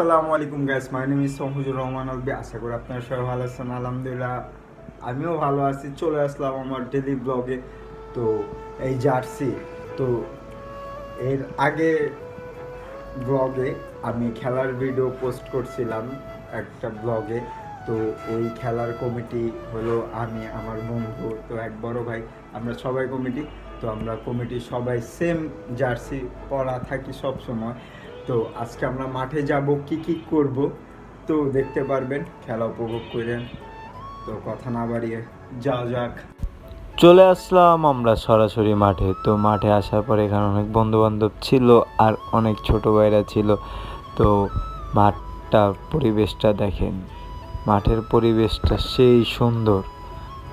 আসসালামু আলাইকুম guys my name is Sahjur Rahman Albi, আশা করি আপনারা সবাই ভালো আছেন, আলহামদুলিল্লাহ। আমিও ভালো আছি, চলে আসলাম আমার ডেলি ব্লগে তো এই জার্সি তো এর আগে ব্লগে আমি খেলার ভিডিও পোস্ট করছিলাম একটা ব্লগে তো ওই খেলার কমিটি হলো আমি, আমার বন্ধু, তো এক বড় ভাই, আমরা সবাই কমিটি তো আমরা কমিটি সবাই সেম জার্সি পরা থাকি সব সময় তো আজকে আমরা মাঠে যাব, কি কি করব? তো দেখতে পারবেন, খেলা উপভোগ করেন। তো কথা না বাড়িয়ে যাও যাক। চলে আসলাম আমরা সরাসরি মাঠে। তো মাঠে আসার পর এখানে অনেক বন্ধু বান্ধব ছিল আর অনেক ছোট ভাইরা ছিল। তো মাঠটা পরিবেশটা দেখেন। মাঠের পরিবেশটা সেই সুন্দর।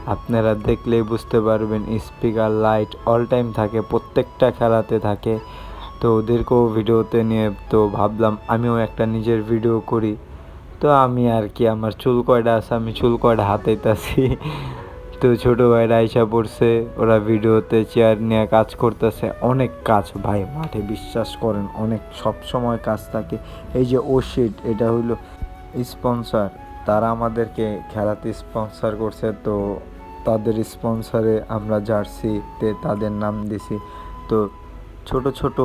আপনারা দেখলেই বুঝতে পারবেন, স্পিকার, লাইট অল টাইম থাকে, প্রত্যেকটা খেলাতে থাকে। তো ওদেরকেও ভিডিওতে নিয়ে তো ভাবলাম আমিও একটা নিজের ভিডিও করি। তো আমি আর কি আমার চুল কয়টা আছে, আমি চুল কয়টা হাতাইতাছি। তো ছোট ভাইরা আইসা পড়ছে, ওরা ভিডিওতে চেয়ার নিয়ে কাজ করতেছে। অনেক কাজ ভাই, মাঠে বিশ্বাস করেন, অনেক সব সময় কাজ থাকে। এই যে ও শিট এটা হলো স্পন্সর তারা আমাদেরকে খেলাতে স্পন্সর করছে, তো তাদের স্পন্সরে আমরা জার্সিতে তাদের নাম দিছি। তো ছোট ছোট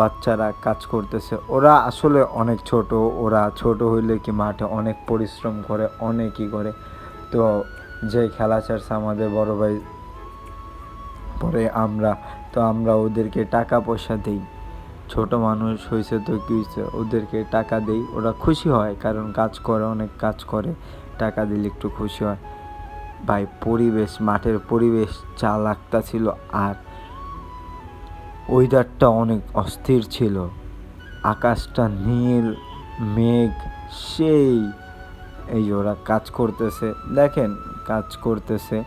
বাচ্চারা কাজ করতেছে। ওরা আসলে অনেক ছোট, ওরা ছোট হইলে কি মাঠে অনেক পরিশ্রম করে, অনেকই করে। তো যে খেলা ছাড়ছে আমাদের বড় ভাই পরে আমরা, তো আমরা ওদেরকে টাকা পয়সা দেই। ছোট মানুষ হয়েছে তো কি হয়েছে ওদেরকে টাকা দেই, ওরা খুশি হয় কারণ কাজ করে, অনেক কাজ করে, টাকা দিলে একটু খুশি হয়। ভাই, পরিবেশ, মাঠের পরিবেশ যা লাগতা ছিল আর ওয়েদারটা অনেক অস্থির ছিল। আকাশটা নীল, মেঘ, সেই, এই ওরা কাজ করতেছে, দেখেন কাজ করতেছে।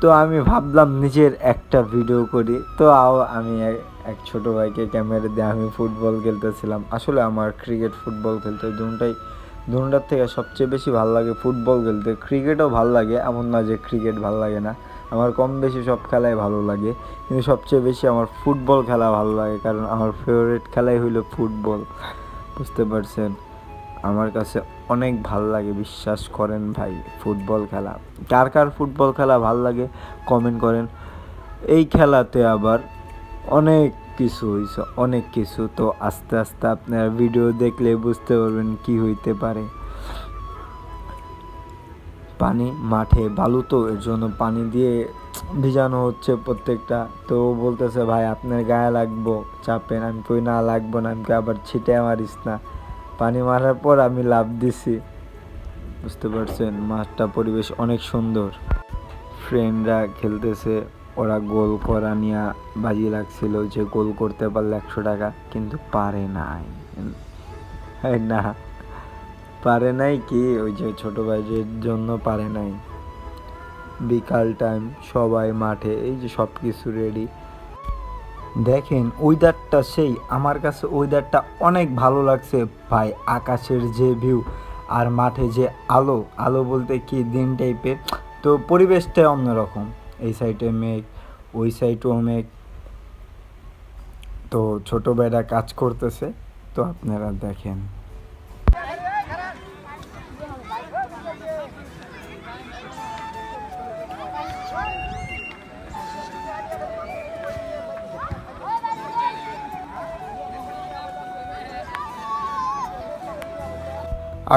তো আমি ভাবলাম নিজের একটা ভিডিও করি। তো আমি এক- এক ছোট ভাইকে ক্যামেরা দিয়ে আমি ফুটবল খেলতেছিলাম। আসলে আমার ক্রিকেট ফুটবল খেলতে দুটাই, দুটার থেকে সবচেয়ে বেশি ভালো লাগে ফুটবল খেলতে। ক্রিকেটও ভালো লাগে, এমন না যে ক্রিকেট ভালো লাগে না। আমার কম বেশি সব খেলাই ভালো লাগে, কিন্তু সবচেয়ে বেশি আমার ফুটবল খেলা ভালো লাগে, কারণ আমার ফেভারিট খেলাই হইল ফুটবল, বুঝতে পারছেন? আমার কাছে অনেক ভালো লাগে, বিশ্বাস করেন ভাই, ফুটবল খেলা। কার কার ফুটবল খেলা ভালো লাগে কমেন্ট করেন। এই খেলাতে আবার অনেক কিছু হয়েছে অনেক কিছু, তো আস্তে আস্তে আপনার ভিডিও দেখলে বুঝতে পারবেন কি হইতে পারে। পানি মাঠে, বালু তো এর জন্য পানি দিয়ে ভিজানো হচ্ছে প্রত্যেকটা। তো ও বলতেছে, ভাই, আপনার গায়ে লাগবো, চাপেন, আমি কই না লাগবো না আমি আবার ছিটে মারিস না। পানি মারার পর আমি লাভ দিছি। বুঝতে পারছেন, মাঠটা পরিবেশ অনেক সুন্দর। ফ্রেন্ডরা খেলতেছে, ওরা গোল করা নিয়ে বাজি লাগছিল যে গোল করতে পারলে একশো টাকা, কিন্তু পারে নাই। না পারে নাই কি? ওই যে ছোট ভাইদের জন্য পারে নাই। বিকাল টাইম সবাই মাঠে, এই যে সব কিছু রেডি দেখেন ওয়েদারটা সেই। আমার কাছে ওয়েদারটা অনেক ভালো লাগছে। ভাই, আকাশের যে ভিউ আর মাঠে যে আলো আলো বলতে কি দিন টাইপের তো পরিবেশটাই অন্যরকম। এই সাইডে মেঘ, ওই সাইডেও মেঘ। তো ছোট ভাইরা কাজ করতেছে। তো আপনারা দেখেন।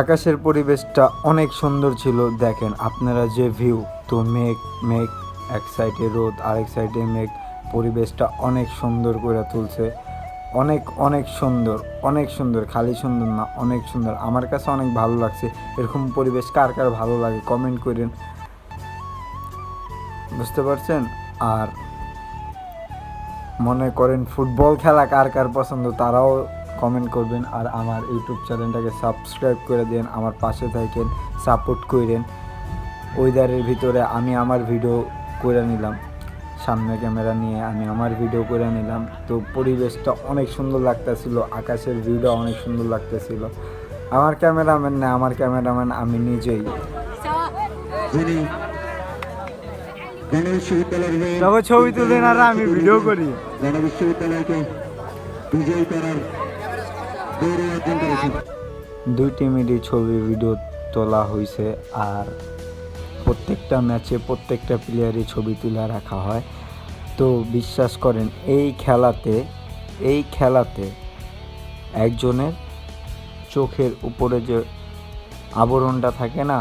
আকাশের পরিবেশটা অনেক সুন্দর ছিল, দেখেন আপনারা যে ভিউ তো মেঘ মেঘ, এক সাইডে রোদ, আরেক সাইডে মেঘ, পরিবেশটা অনেক সুন্দর করে তুলছে। অনেক অনেক সুন্দর অনেক সুন্দর, খালি সুন্দর না, অনেক সুন্দর। আমার কাছে অনেক ভালো লাগছে, এরকম পরিবেশ কার কার ভালো লাগে কমেন্ট করেন। বুঝতে পারছেন? আর মনে করেন ফুটবল খেলা কার কার পছন্দ তারাও কমেন্ট করবেন আর আমার ইউটিউব চ্যানেলটাকে সাবস্ক্রাইব করে দেন আমার পাশে থাকেন সাপোর্ট করেন। ওয়েদারের ভিতরে আমি আমার ভিডিও করে নিলাম। সামনে ক্যামেরা নিয়ে আমি আমার ভিডিও করে নিলাম। তো পরিবেশটা অনেক সুন্দর লাগতেছিল আকাশের ভিউটা অনেক সুন্দর লাগতেছিল। আমার ক্যামেরাম্যান না আমার ক্যামেরাম্যান আমি নিজেই। তবে ছবি তুলেন আর আমি ভিডিও করি। ঢাকা বিশ্ববিদ্যালয়কে বিজয়ী করার গৌরব অর্জন করেছেন। দুই টিমেরই ছবি ভিডিও তোলা হয়েছে আর প্রত্যেকটা ম্যাচে প্রত্যেকটা প্লেয়ারই ছবি তুলে রাখা হয়। তো বিশ্বাস করেন এই খেলাতে এই খেলাতে একজনের চোখের উপরে যে আবরণটা থাকে না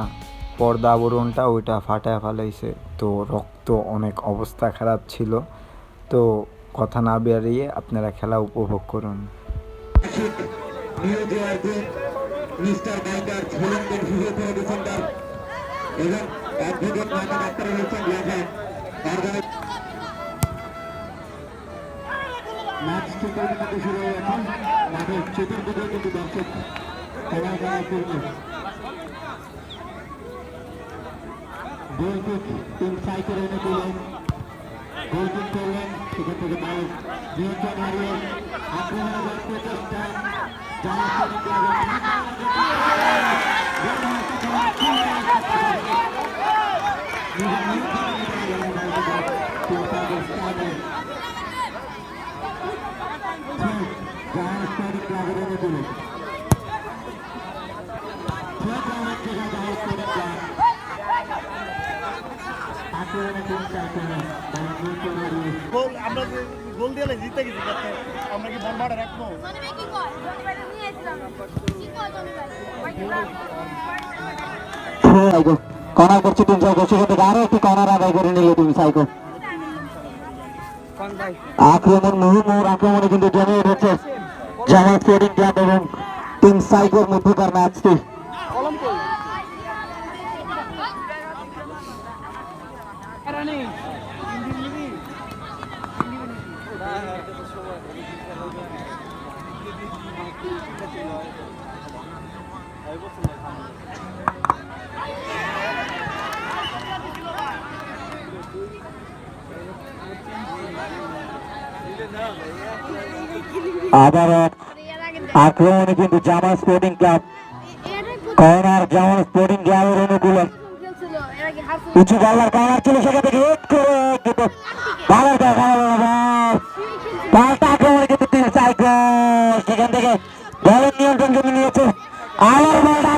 পর্দা আবরণটা ওইটা ফাটায় ফেলাইছে। তো রক্ত অনেক অবস্থা খারাপ ছিল। তো কথা না বেরিয়ে আপনারা খেলা উপভোগ করুন। চতুর্দিকে কিন্তু দর্শক করবে গোল কিক টিম সাইকেল এনে দিলেন। গোল কিক করলেন। সেখান থেকে বল নিয়ন্ত্রণ হারিয়ে আক্রমণের প্রচেষ্টা শুরু করবেন গোল আমরা যে গোল দিয়ে জিতে গেছি আমরা কি মন ভাড়া রাখব? জনি ভাই কি কয়? জনি ভাই নিয়ে আসলাম কি কয় জনি ভাই কর্নার করছে টিম সাইকো সেখান থেকে আরও একটি কর্নার আদায় করে নিল টিম সাইকো। আক্রমণ মুহুর্মুহুর আক্রমণে কিন্তু জমে উঠেছে। জামাত স্পোর্টিং ক্লাব এবং টিম সাইকোর মধ্যকার ম্যাচটি। আবারও আক্রমণে কিন্তু Jama sporting club corner Jama sporting ক্লাবের অনুকূলে খেলছিল এর আগে হারছিল উঁচু বলার কর্নার ছিল সেখান থেকে হিট করে কিন্তু ভালোর দেখা হলো না বল। পাল্টা আক্রমণে কিন্তু টিম সাইকো সেখান থেকে বলের নিয়ন্ত্রণ জমি নিয়েছে। আলোর বলটা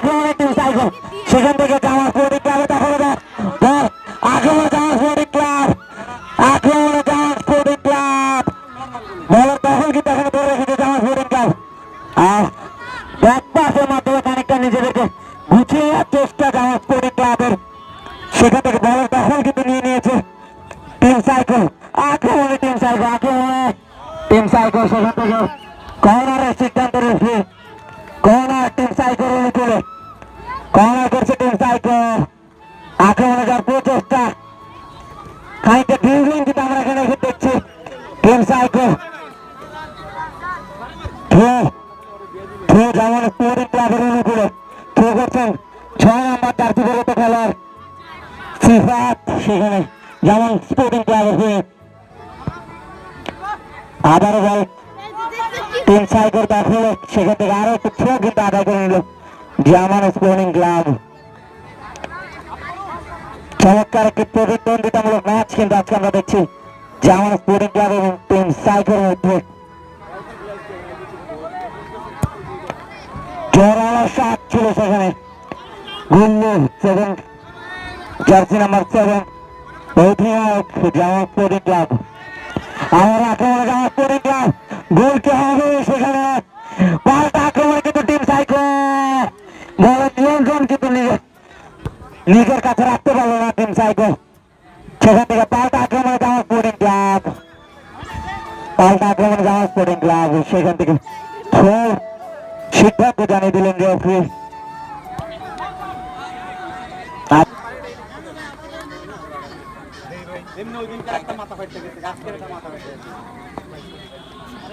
কর্নারের সিদ্ধান্ত রয়েছে কর্নার টিম সাইকেল অনুকূলে কর্নার করছে টিম সাইকেল আক্রমণে যাওয়ার প্রচেষ্টা খানিকটা ডিউলিং কিন্তু আমরা এখানে এসে দেখছি টিম সাইকেল থ্রো যেমন ছয় নম্বর জার্সি পরিত খেলোয়াড় সেখানে যেমন স্পোর্টিং ক্লাবের হয়ে আবারও বল তিন সাইকেল দেখল সেখান থেকে আরও একটু থ্রো কিন্তু আদায় করে নিল জামান স্পোর্টিং ক্লাব চমৎকার একটি প্রতিদ্বন্দ্বিতামূলক ম্যাচ কিন্তু আজকে আমরা দেখছি জামান স্পোর্টিং ক্লাব এবং টিম সাইকেলের মধ্যে জোরালো শট ছিল সেখানে Gullu seven jersey number seven অধিনায়ক জামা স্পোর্টিং ক্লাব আমার আক্রমণে জামা স্পোর্টিং ক্লাব গোল কে হবে সেখানে। পাল্টা আক্রমণে কিন্তু টিম সাইকো বলের নিয়ন্ত্রণ কিন্তু নিজে নিজের কাছে রাখতে পারল না টিম সাইকো সেখান থেকে পাল্টা আক্রমণে জামা স্পোর্টিং ক্লাব পাল্টা আক্রমণে জামা স্পোর্টিং ক্লাব সেখান থেকে থ্রো সিদ্ধান্ত জানিয়ে দিলেন রেফারি এমনি ওই দিনকার একটা মাথা ফাইটে গেছে আজকের একটা মাথা ফাইটে গেছে।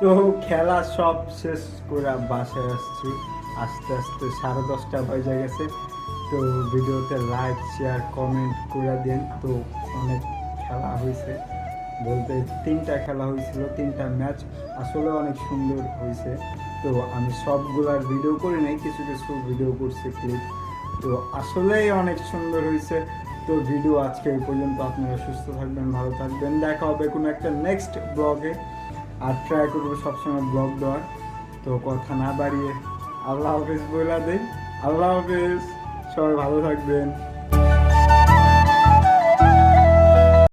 তো খেলা সব শেষ করে বাসায় আসছি। আস্তে আস্তে সাড়ে দশটা বাজে গেছে। তো ভিডিওতে লাইক শেয়ার কমেন্ট করে দিন। তো অনেক খেলা হয়েছে। বলতে তিনটা খেলা হয়েছিল, তিনটা ম্যাচ আসলে অনেক সুন্দর হয়েছে। তো আমি সবগুলার ভিডিও করি নাই, কিছু কিছু ভিডিও করছি ক্লিপ তো আসলেই অনেক সুন্দর হয়েছে। তো ভিডিও আজকে এই পর্যন্ত, আপনারা সুস্থ থাকবেন, ভালো থাকবেন। দেখা হবে কোনো একটা নেক্সট ব্লগে আর ট্রাই করব সবসময় ব্লগ দেওয়ার। তো কথা না বাড়িয়ে, আল্লাহ হাফেজ বইলা দেই। আল্লাহ হাফেজ। সবাই ভালো থাকবেন।